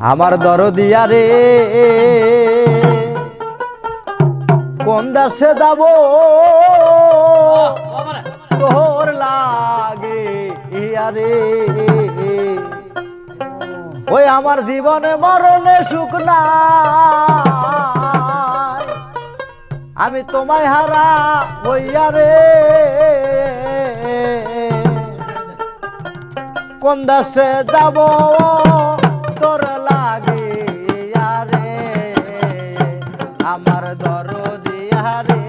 আমার দরদিয়া রে। কোন দাসে যাব? তোর লাগে ইয়ারে। ওই আমার জীবনে মরণে সুখ না আমি তোমায় হারা হইয়া রে। কোন দাসে যাব? আমার দরদিয়া রে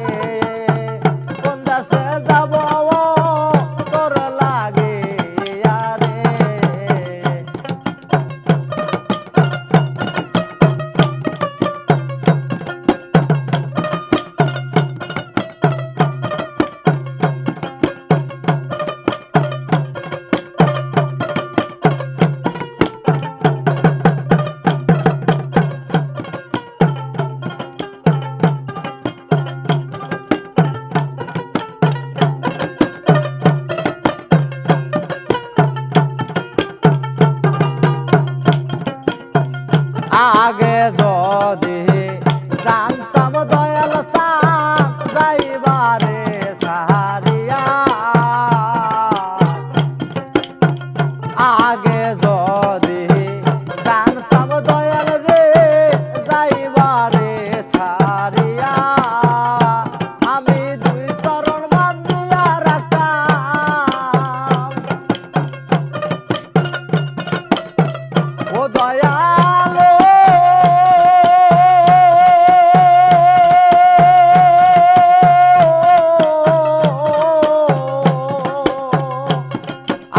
લાગે જો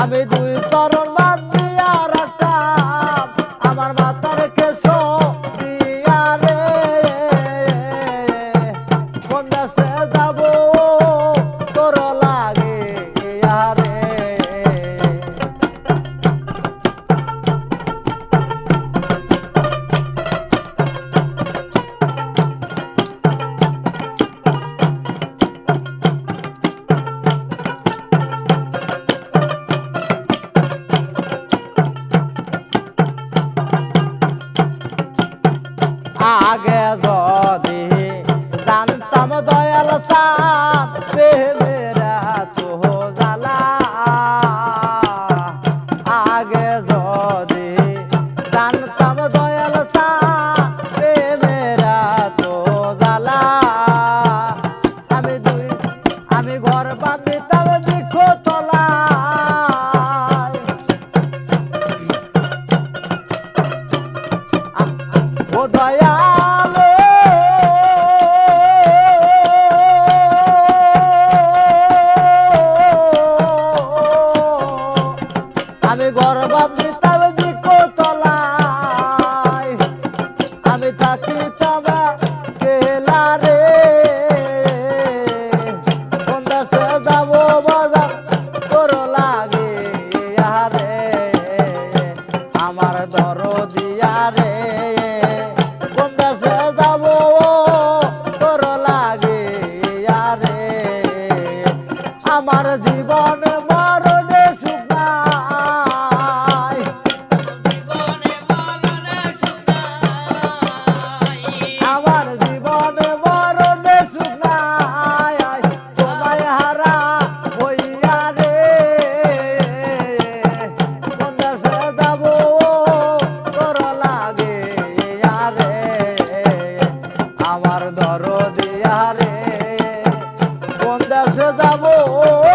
আমি দুই চরণ বাঁধে তার বৃক্ষ তলায়। ও দয়াল। আমি গর্বাধ কাছে যাব।